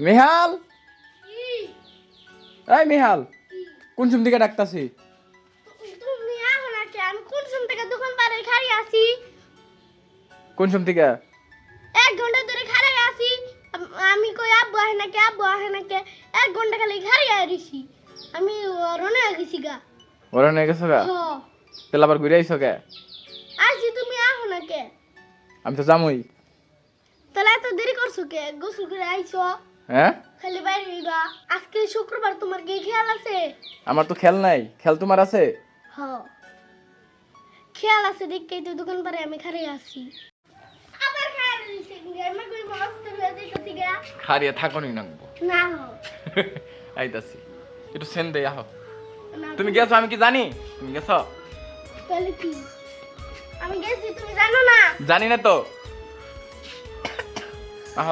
মেহাল? এই মেহাল কোন চুম দিকে ডাকতাছি? তুমি আহো না কে আমি কোন সময় থেকে দোকান পারে খাড়ি আছি? কোন থেকে? এক ঘণ্টা ধরে খাড়ি আছি। আমি কই আব্বু আহে নাকি আব্বু আহে নাকি? এক ঘণ্টা খালি খাড়ি আইছি আমি রনে গেছি গা। নিয়ে গেছো গা? হ। তেল আবার ঘুরে আইছো কে? আইছি তুমি আহো না কে আমি তো জামুই তাহলে এত দেরি করছ কে? গোসল করে আইছো? হ্যাঁ? খালি বাইরে হইবা আজকে শুক্রবার তোমার কি খেয়াল আছে? আমার তো খেল নাই। খেল তোমার আছে? হ। খেয়াল আছে দেখতেই তো দোকান পারে আমি খাড়ি আছি। আবার খাড়ি দিছি আমি কই মস্ত হয়ে যাইতাছি গা। খারিয়া থাকনি নাকবো না হ আইতাছি। একটু সেন দে আহ তুমি গেছো আমি কি জানি? তুমি গেছো? তাহলে কি? আমি গেছি তুমি জানো না? জানি না তো। আহ।